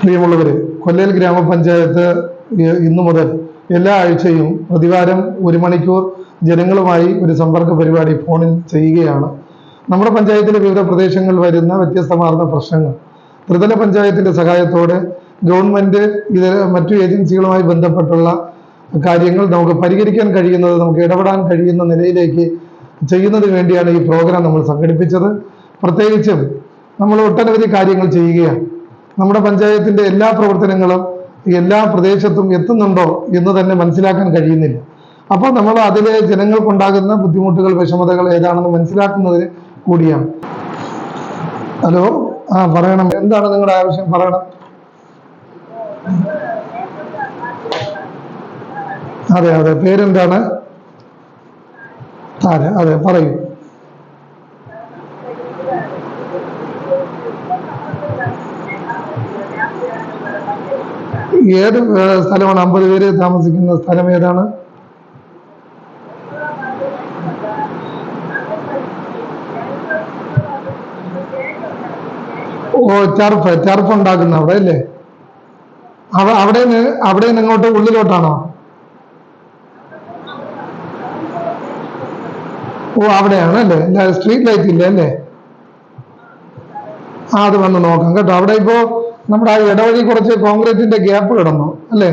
പ്രിയമുള്ളവരെ കൊല്ലൽ ഗ്രാമപഞ്ചായത്ത് ഇന്നു മുതൽ എല്ലാ ആഴ്ചയും പ്രതിവാരം ഒരു മണിക്കൂർ ജനങ്ങളുമായി ഒരു സമ്പർക്ക പരിപാടി ഫോണിൽ ചെയ്യുകയാണ്. നമ്മുടെ പഞ്ചായത്തിലെ വിവിധ പ്രദേശങ്ങളിൽ വരുന്ന വ്യത്യസ്തമാർന്ന പ്രശ്നങ്ങൾ. ത്രിതല പഞ്ചായത്തിന്റെ സഹായത്തോടെ ഗവൺമെന്റ് ഇതര മറ്റു ഏജൻസികളുമായി ബന്ധപ്പെട്ടുള്ള കാര്യങ്ങൾ നമുക്ക് പരിഹരിക്കാൻ കഴിയുന്നത് നമുക്ക് ഇടപെടാൻ കഴിയുന്ന നിലയിലേക്ക് ചെയ്യുന്നതിന് വേണ്ടിയാണ് ഈ പ്രോഗ്രാം നമ്മൾ സംഘടിപ്പിച്ചത്. പ്രത്യേകിച്ചും നമ്മൾ ഒട്ടനവധി കാര്യങ്ങൾ ചെയ്യുകയാണ്. നമ്മുടെ പഞ്ചായത്തിന്റെ എല്ലാ പ്രവർത്തനങ്ങളും എല്ലാ പ്രദേശത്തും എത്തുന്നുണ്ടോ എന്ന് തന്നെ മനസ്സിലാക്കാൻ കഴിയുന്നില്ല. അപ്പോൾ നമ്മൾ അതിലെ ജനങ്ങൾക്കുണ്ടാകുന്ന ബുദ്ധിമുട്ടുകൾ വിഷമതകൾ ഏതാണെന്ന് മനസ്സിലാക്കുന്നതിന് കൂടിയാണ്. ഹലോ? ആ പറയണം. എന്താണ് നിങ്ങളുടെ ആവശ്യം? പറയണം. അതെ അതെ. പേരെന്താണ്? അതെ അതെ പറയൂ. ഏത് സ്ഥലമാണ്? അമ്പത് പേര് താമസിക്കുന്ന സ്ഥലം ഏതാണ്? ഓ ടർഫ് ടർഫ് ഉണ്ടാക്കുന്ന അവിടെ അല്ലേ? അവ അവിടെ അവിടെ നിന്ന് ഇങ്ങോട്ട് ഉള്ളിലോട്ടാണോ? ഓ അവിടെയാണ് അല്ലേ സ്ട്രീറ്റ് ലൈറ്റ് ഇല്ല അല്ലേ? ആ അത് വന്ന് നോക്കാം കേട്ടോ. അവിടെ ഇപ്പോ നമ്മുടെ ആ ഇടവഴി കുറച്ച് കോൺക്രീറ്റിന്റെ ഗ്യാപ്പ് കിടന്നു അല്ലേ?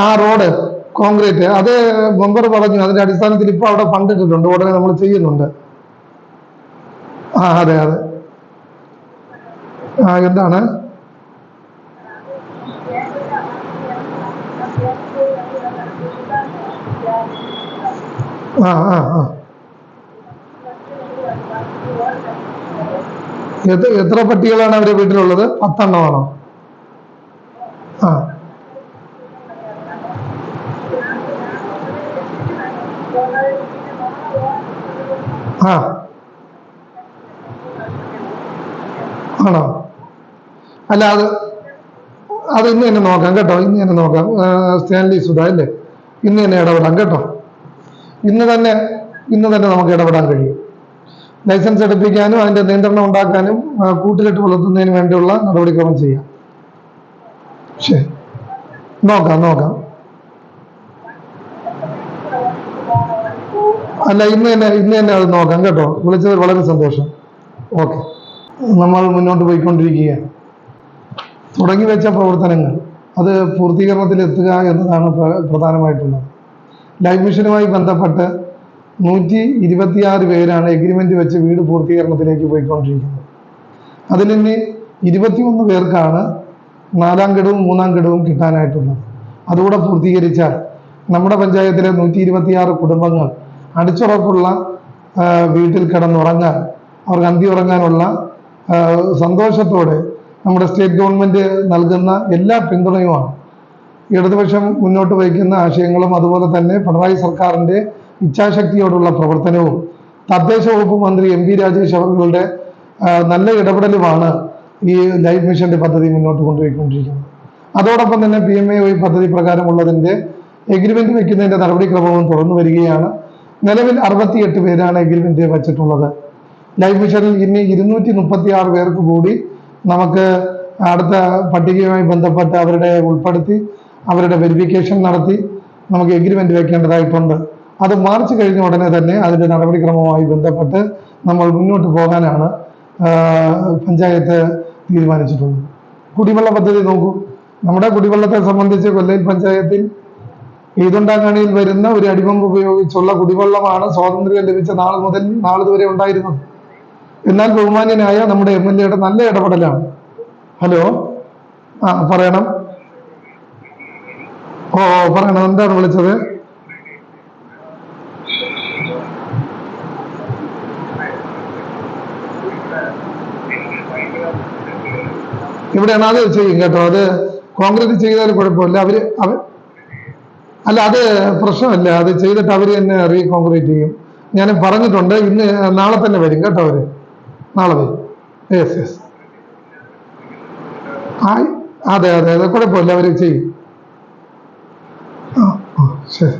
ആ റോഡ് കോൺക്രീറ്റ് അത് മെമ്പർ പറഞ്ഞു അതിന്റെ അടിസ്ഥാനത്തിൽ ഇപ്പൊ അവിടെ ഫണ്ട് ഇട്ടിട്ടുണ്ട് ഉടനെ നമ്മൾ ചെയ്യുന്നുണ്ട്. ആ അതെ അതെ. ആ എന്താണ്? ആ ആ ആ. എത്ര പട്ടികളാണ് അവരെ വീട്ടിലുള്ളത്? പത്തെണ്ണമാണോ? ആ. ആ. ആണോ? അല്ല അത് അത് ഇന്ന് തന്നെ നോക്കാം കേട്ടോ ഇന്ന് തന്നെ നോക്കാം. സ്റ്റാൻലി സുധ അല്ലേ? ഇന്ന് തന്നെ ഇടപെടാം കേട്ടോ. ഇന്ന് തന്നെ ഇന്ന് തന്നെ നമുക്ക് ഇടപെടാൻ കഴിയും. ലൈസൻസ് എടുപ്പിക്കാനും അതിന്റെ നിയന്ത്രണം ഉണ്ടാക്കാനും കൂട്ടിലിട്ട് വളർത്തുന്നതിന് വേണ്ടിയുള്ള നടപടിക്രമം ചെയ്യാം. ശരി. നോക്കാം നോക്കാം. അല്ല ഇന്ന് തന്നെ ഇന്ന് തന്നെ അത് നോക്കാം കേട്ടോ. വിളിച്ചത് വളരെ സന്തോഷം. ഓക്കെ. നമ്മൾ മുന്നോട്ട് പോയിക്കൊണ്ടിരിക്കുകയാണ്. തുടങ്ങി വെച്ച പ്രവർത്തനങ്ങൾ അത് പൂർത്തീകരണത്തിൽ എത്തുക എന്നതാണ് പ്രധാനമായിട്ടുള്ളത്. ലൈഫ് മിഷനുമായി ബന്ധപ്പെട്ട് നൂറ്റി ഇരുപത്തിയാറ് പേരാണ് എഗ്രിമെന്റ് വെച്ച് വീട് പൂർത്തീകരണത്തിലേക്ക് പോയിക്കൊണ്ടിരിക്കുന്നത്. അതിൽ തന്നെ ഇരുപത്തിയൊന്ന് പേർക്കാണ് നാലാം ഘടവും മൂന്നാം ഘടവും കിട്ടാനായിട്ടുള്ളത്. അതുകൂടെ പൂർത്തീകരിച്ചാൽ നമ്മുടെ പഞ്ചായത്തിലെ നൂറ്റി ഇരുപത്തിയാറ് കുടുംബങ്ങൾ അടിച്ചുറപ്പുള്ള വീട്ടിൽ കിടന്നുറങ്ങാൻ അവർക്ക് അന്തി ഉറങ്ങാനുള്ള സന്തോഷത്തോടെ നമ്മുടെ സ്റ്റേറ്റ് ഗവൺമെന്റ് നൽകുന്ന എല്ലാ പിന്തുണയുമാണ്. ഇടതുപക്ഷം മുന്നോട്ട് വയ്ക്കുന്ന ആശയങ്ങളും അതുപോലെ തന്നെ പിണറായി സർക്കാരിന്റെ ഇച്ഛാശക്തിയോടുള്ള പ്രവർത്തനവും തദ്ദേശ വകുപ്പ് മന്ത്രി എം പി രാജേഷ് അവർകളുടെ നല്ല ഇടപെടലുമാണ് ഈ ലൈഫ് മിഷന്റെ പദ്ധതി മുന്നോട്ട് കൊണ്ടുപോയിക്കൊണ്ടിരിക്കുന്നത്. അതോടൊപ്പം തന്നെ പി എം എ വൈ പദ്ധതി പ്രകാരമുള്ളതിന്റെ എഗ്രിമെന്റ് വെക്കുന്നതിന്റെ നടപടിക്രമവും തുറന്നു വരികയാണ്. നിലവിൽ അറുപത്തിയെട്ട് പേരാണ് എഗ്രിമെന്റ് വെച്ചിട്ടുള്ളത്. ലൈഫ് മിഷനിൽ ഇനി ഇരുന്നൂറ്റി മുപ്പത്തി ആറ് പേർക്ക് കൂടി നമുക്ക് അടുത്ത പട്ടികയുമായി ബന്ധപ്പെട്ട് അവരുടെ ഉൾപ്പെടുത്തി അവരുടെ വെരിഫിക്കേഷൻ നടത്തി നമുക്ക് എഗ്രിമെന്റ് വെക്കേണ്ടതായിട്ടുണ്ട്. അത് മാർച്ച് കഴിഞ്ഞ ഉടനെ തന്നെ അതിന്റെ നടപടിക്രമവുമായി ബന്ധപ്പെട്ട് നമ്മൾ മുന്നോട്ട് പോകാനാണ് പഞ്ചായത്ത് തീരുമാനിച്ചിട്ടുള്ളത്. കുടിവെള്ള പദ്ധതി നോക്കൂ. നമ്മുടെ കുടിവെള്ളത്തെ സംബന്ധിച്ച് കൊല്ലയിൽ പഞ്ചായത്തിൽ ഈതുണ്ടാങ്ങാണിയിൽ വരുന്ന ഒരു അടിമമ്പ് ഉപയോഗിച്ചുള്ള കുടിവെള്ളമാണ് സ്വാതന്ത്ര്യം ലഭിച്ച നാൾ മുതൽ നാളിതുവരെ ഉണ്ടായിരുന്നത്. എന്നാൽ ബഹുമാന്യനായ നമ്മുടെ എം എൽ എയുടെ നല്ല ഇടപെടലാണ്. ഹലോ? ആ പറയണം. ഓ, പറയണം. എന്താണ് വിളിച്ചത്? ഇവിടെയാണ് അത് ചെയ്യും കേട്ടോ. അത് കോൺക്രീറ്റ് ചെയ്താൽ കുഴപ്പമില്ല. അവർ അവർ അല്ല അത് പ്രശ്നമല്ല. അത് ചെയ്തിട്ട് അവർ തന്നെ റീ കോൺക്രീറ്റ് ചെയ്യും. ഞാൻ പറഞ്ഞിട്ടുണ്ട്. ഇന്ന് നാളെ തന്നെ വരും കേട്ടോ അവർ. നാളെ വരും. യെസ് യെസ് ആ അതെ അതെ അതെ. കുഴപ്പമില്ല. അവർ ചെയ്യും. ആ ശരി.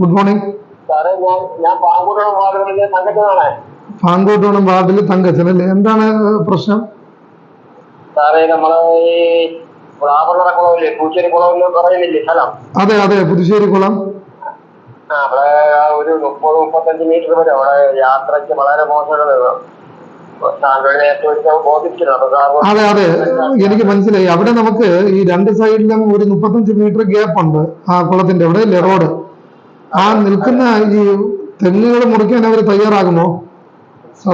ഗുഡ് മോർണിംഗ് പാങ്കോട്ടോണം വാർഡിൽ തങ്കച്ചനല്ലേ എന്താണ് പ്രശ്നം? സാറേ നമ്മളെ ഈ പ്ലാവറ കുളമില്ലേ പൂച്ചേരി പറയുന്നില്ലേ സ്ഥലം? അതെ അതെ പുതുശ്ശേരി കുളം. ആ അവിടെ ആ ഒരു മുപ്പത് മുപ്പത്തഞ്ച് മീറ്റർ വരെ അവിടെ യാത്രയ്ക്ക് വളരെ മോശമാണ്. നേരത്തെ അപ്പൊ സാറ് അതെ അതെ. എനിക്ക് മനസ്സിലായി. അവിടെ നമുക്ക് ഈ രണ്ട് സൈഡിലും ഒരു മുപ്പത്തഞ്ച് മീറ്റർ ഗ്യാപ്പ് ഉണ്ട് ആ കുളത്തിന്റെ അവിടെ അല്ലേ റോഡ്? ആ നിൽക്കുന്ന ഈ തെങ്ങുകൾ മുറിക്കാൻ അവർ തയ്യാറാകുമോ?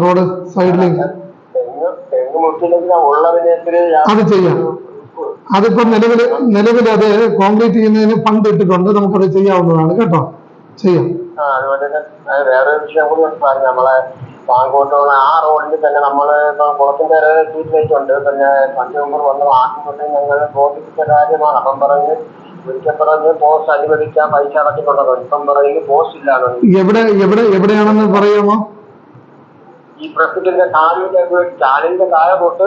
റോഡ് സൈഡിലേക്ക്. അത് ചെയ്യാം. അതിപ്പോ നിലവിൽ നിലവിൽ അത് കോൺക്രീറ്റ് ചെയ്യുന്നതിന് ഫണ്ട് ഇട്ടിട്ടുണ്ട്. നമുക്കത് ചെയ്യാവുന്നതാണ് കേട്ടോ. ചെയ്യാം. അതുപോലെ തന്നെ വേറെ ഒരു വിഷയം കൂടി ഉണ്ട്. നമ്മളെ പാങ്കോട്ടുള്ള ആ റോഡിൽ തന്നെ നമ്മൾ ഇപ്പൊ കുളത്തിന്റെ സ്ട്രീറ്റ് ലൈറ്റ് ഉണ്ട് പിന്നെ മുമ്പ് വന്ന് ആദ്യം ഞങ്ങൾ ബോധിപ്പിച്ച കാര്യമാണ്. അപ്പം പറഞ്ഞ് ഒരിക്കൽ പറഞ്ഞ് പോസ്റ്റ് അനുവദിക്കാൻ പൈസ അടച്ചിട്ടുണ്ടോ ഇപ്പം പറയുന്നത് പോസ്റ്റ് ഇല്ലാതെ എവിടെ എവിടെ എവിടെയാണെന്ന് പറയാമോ? ഈ പ്രസിഡന്റ് സ്റ്റാലിന്റെ സ്റ്റാലിന്റെ താഴെ തൊട്ട്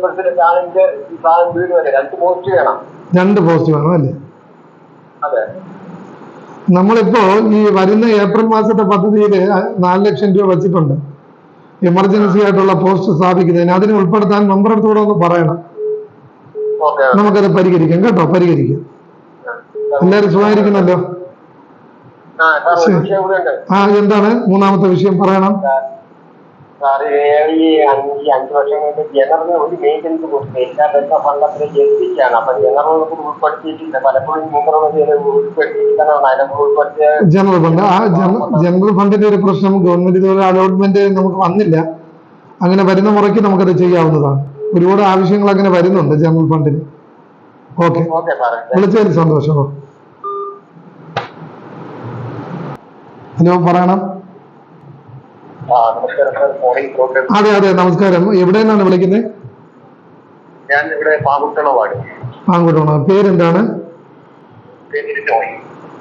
പ്രസിഡന്റ് സ്റ്റാലിന്റെ സാധനം വീട് വരെ രണ്ട് പോസ്റ്റ് വേണം. രണ്ട് പോസ്റ്റ് വേണം അല്ലേ? അതെ. നമ്മളിപ്പോ ഈ വരുന്ന ഏപ്രിൽ മാസത്തെ പദ്ധതിയിൽ നാല് ലക്ഷം രൂപ വെച്ചിട്ടുണ്ട്. എമർജൻസി ആയിട്ടുള്ള പോസ്റ്റ് സ്ഥാപിക്കുന്നതിന്. അതിന് ഉൾപ്പെടുത്താൻ മെമ്പറടുത്തൂടെ ഒന്ന് പറയണം. നമുക്കത് പരിഹരിക്കാം കേട്ടോ പരിഹരിക്കാം. എല്ലാവരും വിഷയം കൂടി ആ എന്താണ് മൂന്നാമത്തെ വിഷയം പറയണം? സാർ ഈ അഞ്ച് അഞ്ച് വർഷം കൊണ്ട് ജനറൽ ഒരു മെയിന്റനൻസ് കൊടുത്തു എല്ലാ ബന്ധ ഫണ്ടത്തിലെ എത്തിച്ചാണ് അപ്പൊ ജനറൽ ഉൾപ്പെടുത്തിയിട്ടില്ല. പലപ്പോഴും മുമ്പ് ഉൾപ്പെടുത്തിയിട്ടാണ് അതിനൊക്കെ ഉൾപ്പെടുത്തിയ ജനറൽ ഫണ്ട് ആ ജന- ജനറൽ ഫണ്ടിന്റെ ഒരു പ്രശ്നം ഗവൺമെന്റ് ഇതുവരെ അലോട്ട്മെന്റ് നമുക്ക് വന്നില്ല. അങ്ങനെ വരുന്ന മുറയ്ക്ക് നമുക്കത് ചെയ്യാവുന്നതാണ്. ഒരുപാട് ആവശ്യങ്ങൾ അങ്ങനെ വരുന്നുണ്ട് ജനറൽ ഫണ്ടിന് ഓക്കെ സാറേ. വിളിച്ചതിൽ സന്തോഷം. ഹലോ പറയണം ആ നമസ്കാരം സാർ മോർണിംഗ് പ്രോഗ്രാം അതെ അതെ നമസ്കാരം. എവിടെ നിന്നാണ് വിളിക്കുന്നത് ഞാൻ ഇവിടെ പാങ്കുട്ടണ വാർഡ് പാങ്കുട്ടണ പേരെന്താണ്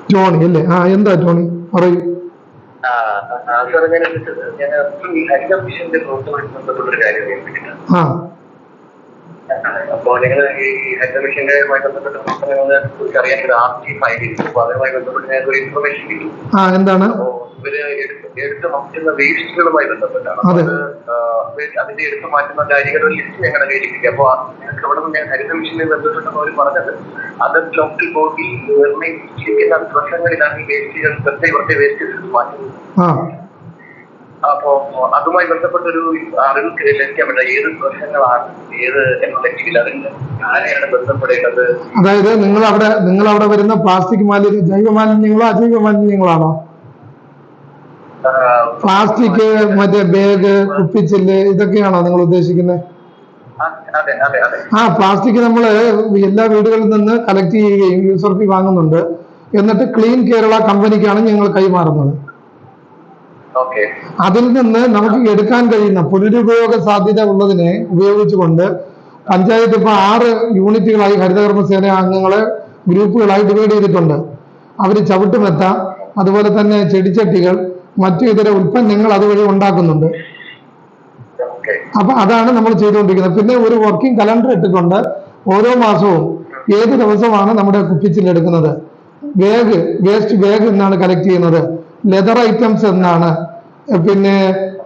ടോണി അല്ലേ? ആ എന്താ ടോണി പറയൂ. സാർ ഞാൻ ഹരിത മിഷന്റെ പ്രവർത്തനവുമായി കാര്യം ആ. അപ്പോ നിങ്ങൾ ഈ ഹരിത മിഷനുമായി ബന്ധപ്പെട്ട പ്രവർത്തനങ്ങളെ കുറിച്ച് അറിയാൻ ഒരു ആർട്ടി ഫയൽ ചെയ്തു അപ്പൊ അതുമായി ബന്ധപ്പെട്ട് ഞാൻ ഒരു ഇൻഫർമേഷൻ കിട്ടി എന്താണ്? ഇവർ എടുത്ത് മാറ്റുന്ന വേസ്റ്റുകളുമായി ബന്ധപ്പെട്ടാണ്. അതിന്റെ എടുത്ത് മാറ്റുന്ന കാര്യങ്ങളുടെ ലിസ്റ്റ് ഞങ്ങളുടെ കയ്യിൽ കിട്ടി അപ്പൊ ഞങ്ങൾക്ക് ഇവിടെ നിന്ന് ഹരിത മിഷനുമായി ബന്ധപ്പെട്ടപ്പോൾ അവർ പറഞ്ഞത് അത് ലോക്കൽ ബോഡി നിർണയിച്ചിരിക്കുന്ന ദിവസങ്ങളിലാണ് ഈ വേസ്റ്റുകൾ പ്രത്യേക പ്രത്യേക വേസ്റ്റുകൾ മാറ്റുന്നത്. അപ്പോ അതുമായി ബന്ധപ്പെട്ടൊരു അറിവ് ലഭിക്കാൻ പറ്റില്ല ഏത് പ്രശ്നങ്ങളാണ് ഏത് രീതിയിൽ അതിന് ആരെയാണ് ബന്ധപ്പെടേണ്ടത്? അതായത് നിങ്ങൾ അവിടെ നിങ്ങൾ അവിടെ വരുന്ന പ്ലാസ്റ്റിക് മാലിന്യം ജൈവ മാലിന്യങ്ങളോ അജൈവ മാലിന്യങ്ങളാണോ? പ്ലാസ്റ്റിക് മറ്റേ ബാഗ് കുപ്പിച്ചില്ല് ഇതൊക്കെയാണോ നിങ്ങൾ ഉദ്ദേശിക്കുന്നത്? ആ, പ്ലാസ്റ്റിക് നമ്മൾ എല്ലാ വീടുകളിൽ നിന്ന് കളക്ട് ചെയ്യുകയും യൂസർ ഫീ വാങ്ങുന്നുണ്ട്. എന്നിട്ട് ക്ലീൻ കേരള കമ്പനിക്കാണ് ഞങ്ങൾ കൈമാറുന്നത്. അതിൽ നിന്ന് നമുക്ക് എടുക്കാൻ കഴിയുന്ന പുനരുപയോഗ സാധ്യത ഉള്ളതിനെ ഉപയോഗിച്ചുകൊണ്ട് പഞ്ചായത്ത് ഇപ്പൊ ആറ് യൂണിറ്റുകളായി ഹരിതകർമ്മസേന അംഗങ്ങളെ ഗ്രൂപ്പുകളായി ഡിവൈഡ് ചെയ്തിട്ടുണ്ട്. അവർ ചവിട്ടുമെത്ത അതുപോലെ തന്നെ ചെടിച്ചട്ടികൾ മറ്റു ഇതര ഉൽപ്പന്നങ്ങൾ അതുവഴി ഉണ്ടാക്കുന്നുണ്ട്. അപ്പൊ അതാണ് നമ്മൾ ചെയ്തുകൊണ്ടിരിക്കുന്നത്. പിന്നെ ഒരു വർക്കിംഗ് കലണ്ടർ ഇട്ടിട്ടുണ്ട്. ഓരോ മാസവും ഏത് ദിവസമാണ് നമ്മുടെ കുപ്പിച്ചിൽ എടുക്കുന്നത്? ബാഗ് വേസ്റ്റ് ബാഗ് എന്നാണ് കളക്ട് ചെയ്യുന്നത്. ലെതർ ഐറ്റംസ് എന്നാണ്. പിന്നെ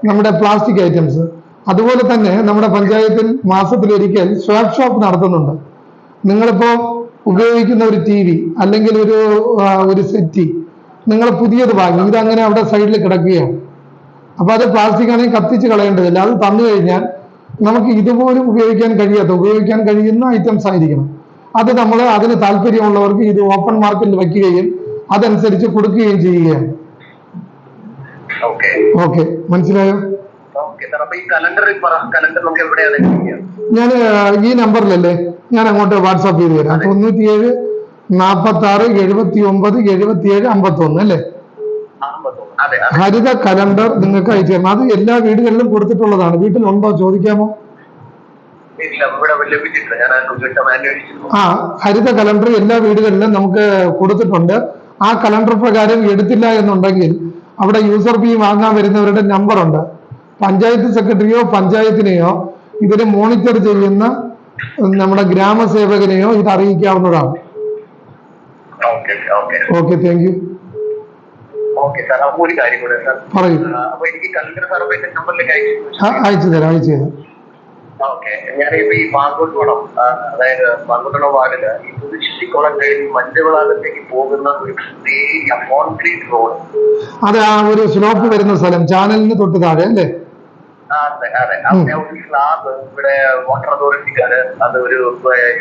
നമ്മുടെ പ്ലാസ്റ്റിക് ഐറ്റംസ് അതുപോലെ തന്നെ നമ്മുടെ പഞ്ചായത്തിൽ മാസത്തിലൊരിക്കൽ സ്വാപ്പ് ഷോപ്പ് നടത്തുന്നുണ്ട്. നിങ്ങളിപ്പോ ഉപയോഗിക്കുന്ന ഒരു ടി വി അല്ലെങ്കിൽ ഒരു ഒരു സെറ്റി നിങ്ങൾ പുതിയത് വാങ്ങി ഇതങ്ങനെ അവിടെ സൈഡിൽ കിടക്കുകയാണ്. അപ്പൊ അത് പ്ലാസ്റ്റിക് ആണെങ്കിൽ കത്തിച്ച് കളയേണ്ടതില്ല അത് തന്നു കഴിഞ്ഞാൽ നമുക്ക് ഇതുപോലും ഉപയോഗിക്കാൻ കഴിയാത്ത ഉപയോഗിക്കാൻ കഴിയുന്ന ഐറ്റംസ് ആയിരിക്കണം. അത് നമ്മൾ അതിന് താല്പര്യമുള്ളവർക്ക് ഇത് ഓപ്പൺ മാർക്കറ്റിൽ വയ്ക്കുകയും അതനുസരിച്ച് കൊടുക്കുകയും ചെയ്യുകയാണ്. എവിടെയാണ് മനസ്സിലായോ? ഞാൻ ഈ നമ്പറിലല്ലേ ഞാൻ അങ്ങോട്ട് വാട്സാപ്പ് ചെയ്ത് തരാം. തൊണ്ണൂറ്റി ഏഴ് നാപ്പത്തി ആറ് എഴുപത്തി ഒമ്പത് എഴുപത്തിയേഴ് അമ്പത്തി ഒന്ന് അല്ലേ ഹരിത കലണ്ടർ നിങ്ങൾക്ക് അയച്ചു തരണം അത് എല്ലാ വീടുകളിലും കൊടുത്തിട്ടുള്ളതാണ്. വീട്ടിലുണ്ടോ ചോദിക്കാമോ? ആ ഹരിത കലണ്ടർ എല്ലാ വീടുകളിലും നമുക്ക് കൊടുത്തിട്ടുണ്ട്. ആ കലണ്ടർ പ്രകാരം എടുത്തില്ല എന്നുണ്ടെങ്കിൽ അവിടെ യൂസർ ഫീ വാങ്ങാൻ വരുന്നവരുടെ നമ്പർ ഉണ്ട്. പഞ്ചായത്ത് സെക്രട്ടറിയോ പഞ്ചായത്തിനെയോ ഇതിനെ മോണിറ്റർ ചെയ്യുന്ന നമ്മുടെ ഗ്രാമസേവകനെയോ ഇത് അറിയിക്കാവുന്നതാണ്. ഓക്കെ താങ്ക് യു പറയൂ. അയച്ചു തരാം അയച്ചു തരാം. ഞാനിപ്പോ ഈ ഈ പോകുന്ന റോഡ് അത് ആ ഒരു സ്ലോപ്പ് വരുന്ന സ്ഥലം ചാനലിന് തൊട്ട് താഴെ അല്ലേ? അതെ അതെ. ഒരു സ്ലാബ് ഇവിടെ വാട്ടർ അതോറിറ്റിക്കാര് അത് ഒരു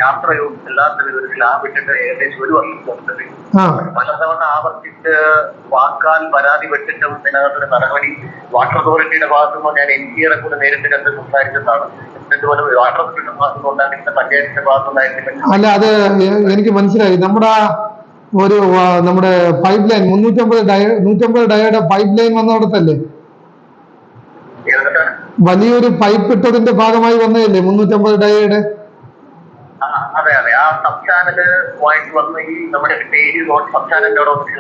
യാത്രയും എല്ലാത്തിനും ഒരു സ്ലാബ് ഇട്ടിട്ട് ഏകദേശം ഒരു വർഷം കൊടുത്തത് ആ. പലതവണ ആവർത്തിച്ച് വാക്കാൽ പരാതി പെട്ടിട്ടും ഇതിനകത്തൊരു നടപടി. വാട്ടർ അതോറിറ്റിയുടെ ഭാഗത്തുനിന്ന് ഞാൻ എം പിയുടെ കൂടെ നേരിട്ട് കണ്ട് സംസാരിച്ചതാണ്. ഇതുപോലെ വാട്ടർ അതോറിറ്റിയുടെ ഭാഗത്തുനിന്ന് ഉണ്ടാക്കിയിട്ട് പഞ്ചായത്തിന്റെ ഭാഗത്തുനിന്നായിരുന്നു അല്ല അത് എനിക്ക് മനസ്സിലായി. നമ്മുടെ ഒരു നമ്മുടെ പൈപ്പ് ലൈൻ മുന്നൂറ്റമ്പത് ഡയ നൂറ്റമ്പത് ഡയയുടെ പൈപ്പ് ലൈൻ വന്നിടത്തല്ലേ ഏതൊക്കെ വലിയൊരു പൈപ്പ് ഇട്ടതിന്റെ ഭാഗമായി വന്നതല്ലേ? മുന്നൂറ്റമ്പത് ഡയയുടെ?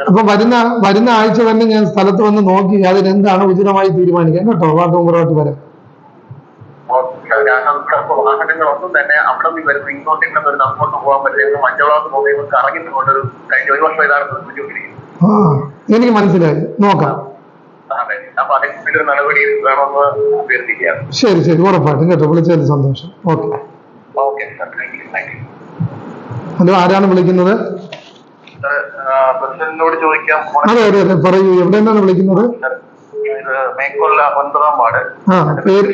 അപ്പൊ വരുന്ന വരുന്ന ആഴ്ച തന്നെ ഞാൻ സ്ഥലത്ത് വന്ന് നോക്കി അതിനെന്താണ് ഉചിതമായി തീരുമാനിക്കാൻ. കേട്ടോ വാർഡ് മെമ്പറുമായിട്ട് വരാം. കാരണം ഇവിടെ വാഹനങ്ങളൊന്നും തന്നെ അവിടെ നിന്ന് വരുന്നത് ഇങ്ങോട്ട് ഇവിടെ നിന്ന് അങ്ങോട്ട് പോകാൻ പറ്റില്ല. മഞ്ഞളാന്ന് പോകുന്നത് കറങ്ങിട്ട് കൊണ്ടൊരു കഴിഞ്ഞ ഒരു വർഷം ഇതാണ് ബുദ്ധിമുട്ടിയിരിക്കുന്നത് ആ എനിക്ക് മനസ്സിലായി. നോക്കാം. അപ്പൊ അതിന് ഒരു നടപടി വേണമെന്ന് അഭ്യർത്ഥിക്കുകയാണ്. ശരി ശരി. ഉറപ്പായിട്ടും കേട്ടോ. വിളിച്ചതിൽ സന്തോഷം. Okay. Okay sir thank you thank you hello ആരാണ് വിളിക്കുന്നത്? സാർ പ്രസിഡന്റിനോട് ചോദിക്കാം. അതെ അതെ അതെ. പറയൂ. എവിടെ നിന്നാണ് വിളിക്കുന്നത്? ഇത് മേക്കൊല്ല ഒൻപതാം വാർഡ്. പേര്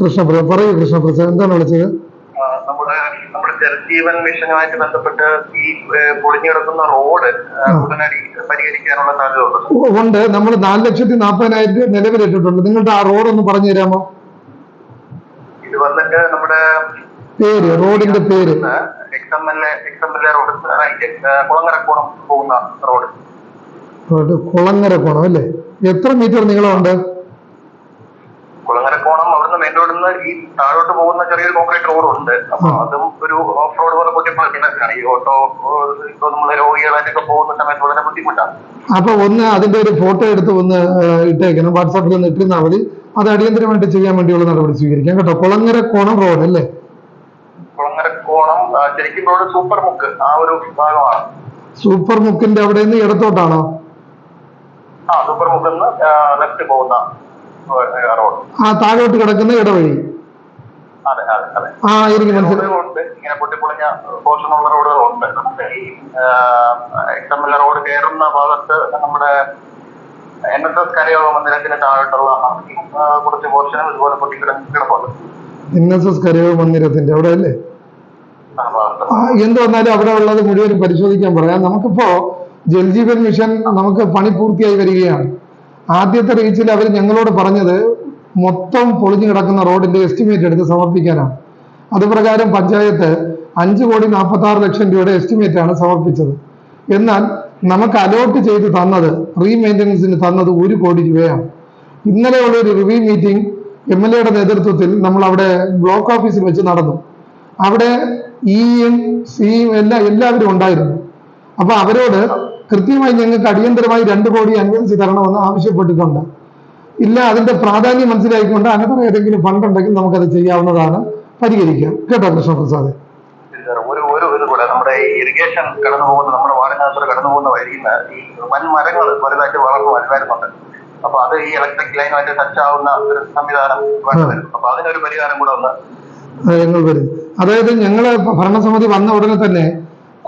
കൃഷ്ണപ്രസാദ്. പറയൂ കൃഷ്ണപ്രസാദ്. എന്താണ് വിളിച്ചത്? നമ്മുടെ നമ്മുടെ ജലജീവൻ മിഷനുമായിട്ട് ബന്ധപ്പെട്ട് ഈ പൊളിഞ്ഞു കിടക്കുന്ന റോഡ് ഉടനടി പരിഹരിക്കാനുള്ള സാധ്യത ഉണ്ട്. നമ്മൾ നാല് ലക്ഷത്തി നാൽപ്പതിനായിരം രൂപ നിലവിലിട്ടിട്ടുണ്ട്. നിങ്ങളുടെ ആ റോഡ് ഒന്ന് പറഞ്ഞു തരാമോ? ഇത് വന്നിട്ട് നമ്മുടെ പേര് റോഡിന്റെ പേര്. Ex M L A ex M L A road Kulangarakonam പോകുന്ന റോഡ്. കുളങ്ങരക്കോണം കുളങ്ങര കോണം അല്ലേ? എത്ര മീറ്റർ നീളമുണ്ട്? കുളങ്ങരക്കോണം അവിടുന്ന് മെയിൻ റോഡിൽ നിന്ന് ഈ താഴോട്ട് പോകുന്ന ചെറിയൊരു കോൺക്രീറ്റ് റോഡ് ഉണ്ട്. അപ്പൊ അതും ഒരു ഓഫ് റോഡ് പോലെ പൊട്ടിപ്പൊളിക്കുന്നതാണ് ഈ ഓട്ടോ ഇപ്പൊ നമ്മൾ രോഗികളായിട്ടൊക്കെ പോകുന്ന സമയത്ത് വളരെ ബുദ്ധിമുട്ടാണ്. അപ്പൊ ഒന്ന് അതിന്റെ ഒരു ഫോട്ടോ എടുത്ത് ഒന്ന് ഇട്ടേക്കണം. വാട്സാപ്പിൽ ഒന്ന് ഇട്ടിരുന്നാൽ മതി. അത് അടിയന്തരമായിട്ട് ചെയ്യാൻ വേണ്ടിയുള്ള നടപടി സ്വീകരിക്കാം കേട്ടോ. കുളങ്ങര കോണം റോഡ് അല്ലേ? കുളങ്ങര കോണം ശരിക്കും റോഡ് സൂപ്പർ മുക്ക് ആ ഒരു ഭാഗമാണ്. സൂപ്പർ മുക്കിന്റെ അവിടെ നിന്ന് ഇടത്തോട്ടാണോ? ആ സൂപ്പർ മുക്കിൽ നിന്ന് ലെഫ്റ്റ് പോകുന്ന ആ താഴോട്ട് കിടക്കുന്ന ഇടവഴി. ആ എനിക്ക് മനസ്സിലായി. ഇങ്ങനെ പൊട്ടിപ്പൊളിഞ്ഞ പോർഷനുള്ള റോഡുകളുണ്ട്. നമ്മുടെ ഈ എക്സ് എം എൽ റോഡ് കയറുന്ന ഭാഗത്ത് നമ്മുടെ എൻ എസ് എസ് കരയോഗ മന്ദിരത്തിന് താഴോട്ടുള്ള കുറച്ച് പോർഷനും ഇതുപോലെ പൊട്ടിക്കിടന്ന് കിടപ്പുണ്ട്. എൻ എസ് എസ് കരയോ മന്ദിരത്തിന്റെ അവിടെ അല്ലേ? എന്ത് വന്നാലും അവിടെ ഉള്ളത് മുഴുവൻ പരിശോധിക്കാൻ പറയാം. നമുക്കിപ്പോ ജൽജീവൻ മിഷൻ നമുക്ക് പണി പൂർത്തിയായി വരികയാണ്. ആദ്യത്തെ റീച്ചിൽ അവർ ഞങ്ങളോട് പറഞ്ഞത് മൊത്തം പൊളിഞ്ഞു കിടക്കുന്ന റോഡിന്റെ എസ്റ്റിമേറ്റ് എടുത്ത് സമർപ്പിക്കാനാണ്. അതുപ്രകാരം പഞ്ചായത്ത് അഞ്ച് കോടി നാൽപ്പത്തി ആറ് ലക്ഷം രൂപയുടെ എസ്റ്റിമേറ്റ് ആണ് സമർപ്പിച്ചത്. എന്നാൽ നമുക്ക് അലോട്ട് ചെയ്ത് തന്നത് റീ മെയിന്റനൻസിന് തന്നത് ഒരു കോടി രൂപയാണ്. ഇന്നലെയുള്ള ഒരു റിവ്യൂ മീറ്റിംഗ് എം എൽ എയുടെ നേതൃത്വത്തിൽ നമ്മൾ അവിടെ ബ്ലോക്ക് ഓഫീസിൽ വെച്ച് നടന്നു. അവിടെ ഇയും സിയും എല്ലാം എല്ലാവരും ഉണ്ടായിരുന്നു. അപ്പൊ അവരോട് കൃത്യമായി ഞങ്ങൾക്ക് അടിയന്തരമായി രണ്ട് കോടി അനുവദിച്ച് തരണമെന്ന് ആവശ്യപ്പെട്ടിട്ടുണ്ട്. ഇല്ല അതിന്റെ പ്രാധാന്യം മനസ്സിലാക്കിക്കൊണ്ട് അങ്ങനെ ഏതെങ്കിലും ഫണ്ട് ഉണ്ടെങ്കിൽ നമുക്കത് ചെയ്യാവുന്നതാണ് പരിഹരിക്കാം കേട്ടോ കൃഷ്ണപ്രസാദ്? ഒരു ഒരു ഇത് കൂടെ നമ്മുടെ ഇറിഗേഷൻ കടന്നു പോകുന്ന നമ്മുടെ വാഹനത്തിലൂടെ കടന്നു പോകുന്ന വഴിയിൽ ഈ വൻമരങ്ങൾ വലുതായിട്ട് വളർന്നു വരുമായിരുന്നുണ്ട് അപ്പൊ അത് ഈ ഇലക്ട്രിക് ലൈനുമായിട്ട് ടച്ച് ആവുന്ന ഒരു സംവിധാനം വരും അപ്പൊ അതിനൊരു പരിഹാരം കൂടെ ഒന്ന് ഞങ്ങൾ വരും. അതായത് ഞങ്ങൾ ഭരണസമിതി വന്ന ഉടനെ തന്നെ